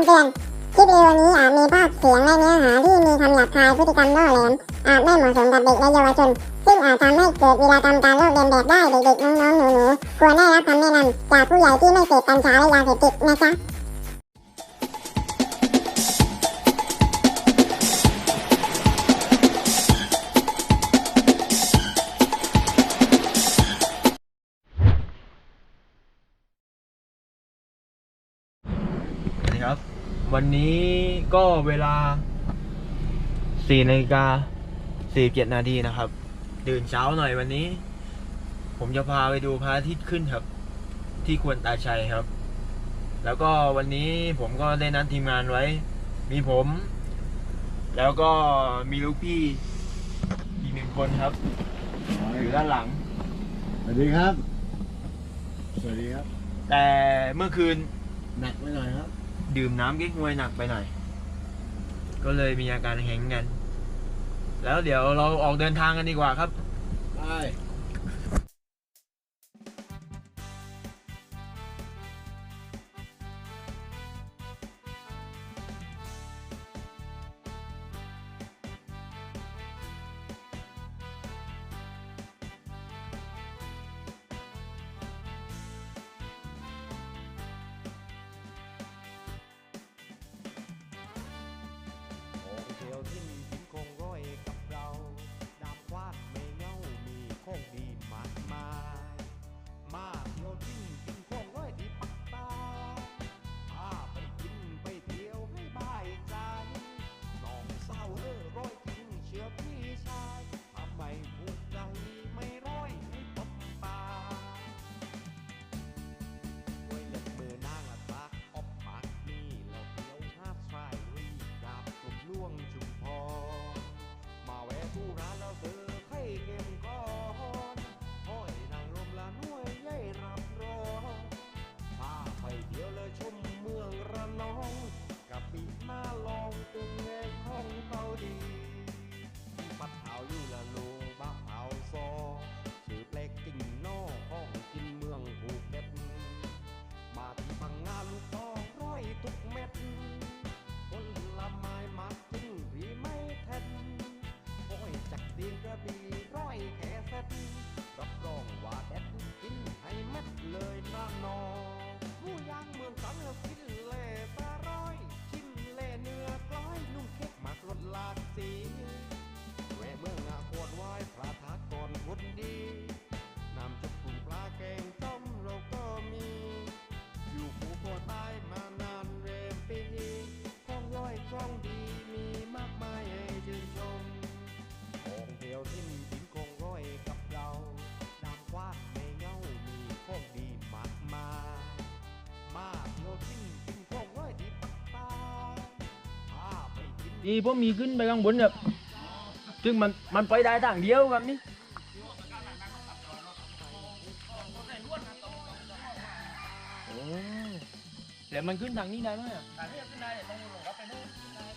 ำเตือน คลิปวิดีโอนี้อาจมีภาพเสียงและเนื้อหาที่มีคำหยาบคายพฤติกรรมล่อแหลม อาจไม่เหมาะสมกับเด็กและเยาวชน ซึ่งอาจทำให้เกิดวีรกรรมการลอกเลียนแบบได้เด็กๆน้องๆหนูๆควรได้รับคำแนะนำจากผู้ใหญ่ที่ไม่เสพกัญชาและยาเสพติดนะจ๊ะ วันนี้ก็เวลา4นาฬิกา47นาทีนะครับ ตื่นเช้าหน่อยวันนี้ ผมจะพาไปดูพระอาทิตย์ขึ้นครับ ที่ควรตาชัยครับ แล้วก็วันนี้ผมก็ได้นัดทีมงานไว้ มีผม แล้วก็มีลูกพี่อีกหนึ่งคนครับอยู่ด้านหลัง สวัสดีครับ สวัสดีครับ แต่เมื่อคืนหนักไปหน่อยครับ ดื่มน้ำเก๊กฮวยหนักไปหน่อย ก็เลยมีอาการแห้งกัน แล้วเดี๋ยวเราออกเดินทางกันดีกว่าครับ ไป นนี่ผมมีขึ้นไปข้างบนแบบซึ่งมันมันไปได้ทางเดียวครับนี่โอ้แล้วมันขึ้นทางนี้ได้ไหมอะต่างนี่ขึ้นได้เนี่ยต้องลงรับไปนู่น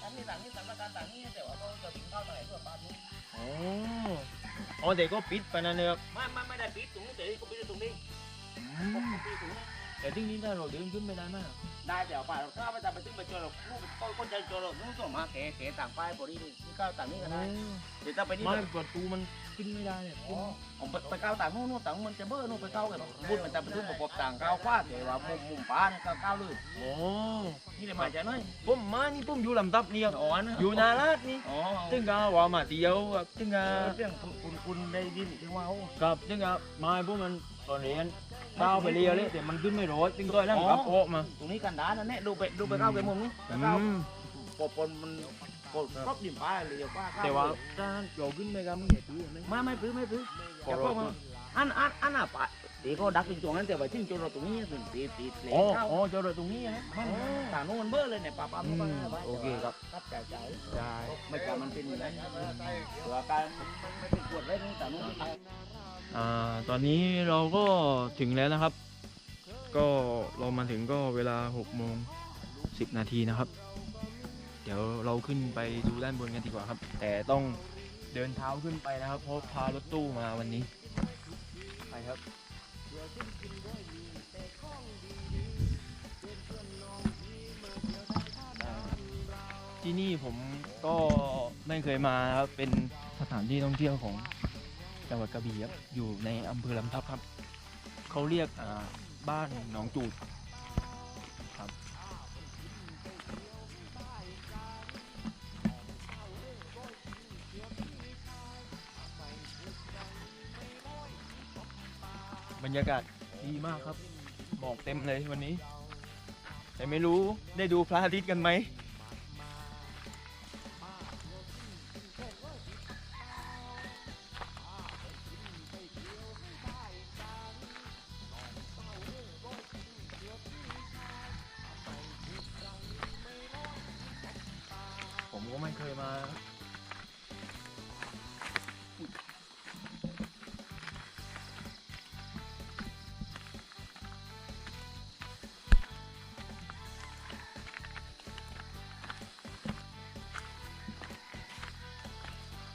ต่างนี่ต่างนี่ต่างประการต่างนี่แต่ว่าเราจะวิ่งเข้าตรงไหนเพื่อปาดนี้โอ้อ๋อแต่ก็ปิดไปนั่นเลยครับไม่ไม่ไม่ได้ปิดตรงนี้แต่ก็ปิดตรงนี้ผมปิดตรงนี้ แต่ที่นี้ถ้าเราเดินขึ้นไม่ได้มากได้แต่ป่าเราถ้าไปทำไปถึงไปเจอเราลูกก็คนใจเจอเราลูกส่งมาแขแขต่างป้ายบรินี่นี่ก้าวต่างนี่ก็ได้เดี๋ยวถ้าไปนี่ไม่ประตูมันขึ้นไม่ได้เนี่ยอ๋อผมไปก้าวต่างนู้นนู้นต่างมันจะเบ้อนู้นไปก้าวกันบุญมันจะไปถึงประกอบต่างก้าวคว้าแต่ว่ามุมมุมป้าเนี่ยก้าวก้าวเลยโอ้นี่เลยมาจากไหนผมมานี่ผมอยู่ลำตับนี่ครับอ๋อนะอยู่นาราดนี่อ๋อซึ่งก็ว่ามาเที่ยวครับซึ่งก็เรื่องคุณคุณได้ยินถึงว่าโอ้กับซึ่งก็มาพวกมันตอนเรียน ก้าวไปเรียนเลยแต่มันขึ้นไม่ร้อยซึ่งก็แล้วกับโอะมาตรงนี้กันดานะเนี่ยดูไปดูไปก้าวไปมุมนี้อืก้าวมปปนมันปนครบดิมป้าเลยว่าแต่ว่าถ้าเราขึ้นไปก็ไม่เห็นพื้นไหมไม่ไม่พื้นไม่พื้นขอแต่รพอวกมันอันอันอันอะปะตีเขาดักจริงๆนั้นแต่ว่าทิ้งจนเราตรงนี้ถึงตีตีเหลอ๋อเข้าอ๋อเจอเราตรงนี้นะมันต่างโน้นมันเบ้อเลยเนี่ยป้าป้ามันอืมโอเคครับครับใจใจได้ไม่กล้ามันเป็นอย่างนั้นตัวการไม่เป็นปวดเลยนี่ต่างโน้น อตอนนี้เราก็ถึงแล้วนะครับ ก็เรามาถึงก็เวลา6โมง10 นาทีนะครับ เดี๋ยวเราขึ้นไปดูด้านบนกันดีกว่าครับ แต่ต้องเดินเท้าขึ้นไปนะครับ เพราะพารถตู้มาวันนี้ ไปครับที่นี่ผมก็ไม่เคยมาครับเป็นสถานที่ท่องเที่ยวของ จังหวัดกระบี่ครับอยู่ในอำเภอลำทับครับเขาเรียกบ้านหนองจูดครับบรรยากาศดีมากครับหมอกเต็มเลยวันนี้ แต่ไม่รู้ได้ดูพระอาทิตย์กันไหม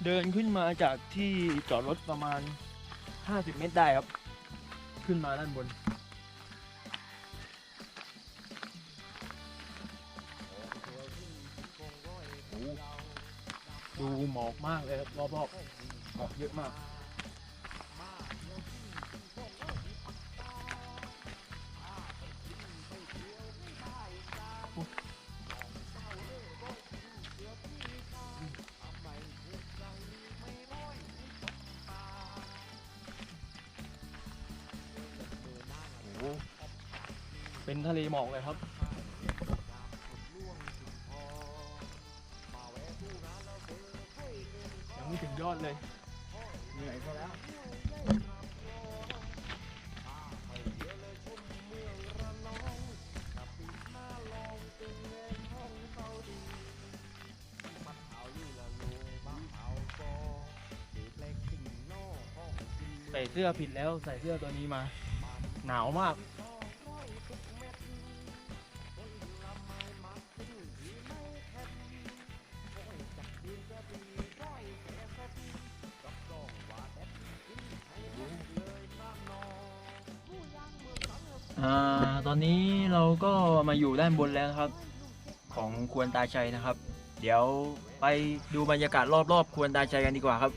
เดินขึ้นมาจากที่จอดรถประมาณ 50 เมตรได้ครับ ขึ้นมาด้านบน ดูหมอกมากเลยครับรอบๆหมอกเยอะมาก เป็นทะเลหมอกเลยครับยังไม่ถึงยอดเลยเหนื่อยก็แล้วใส่เสื้อผิดแล้วใส่เสื้อตัวนี้มา หนาวมาก อ่าตอนนี้เราก็มาอยู่ด้านบนแล้วนะครับ ของควรตาชัยนะครับ เดี๋ยวไปดูบรรยากาศรอบๆควรตาชัยกันดีกว่าครับ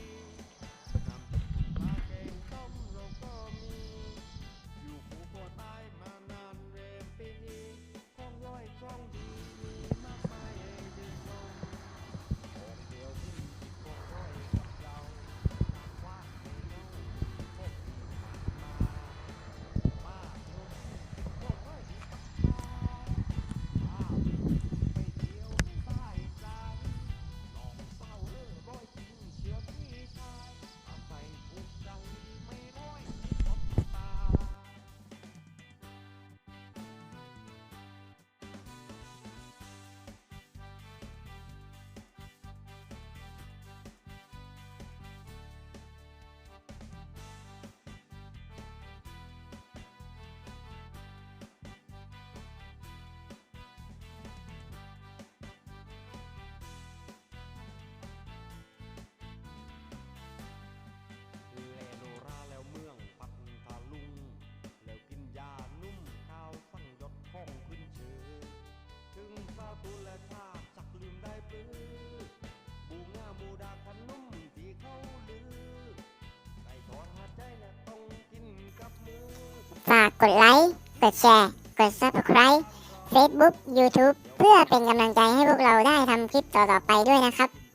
ตุและชาจักลืมได้ปื้อบูงามูดาขนุ่มที่เขาลือไก่ทอดหาดใจและต้องกินกับมือฝากกดไลค์ กดแชร์ กด Subscribe Facebook YouTube เพื่อเป็นกำลังใจให้พวกเราได้ทำคลิปต่อๆไปด้วยนะครับ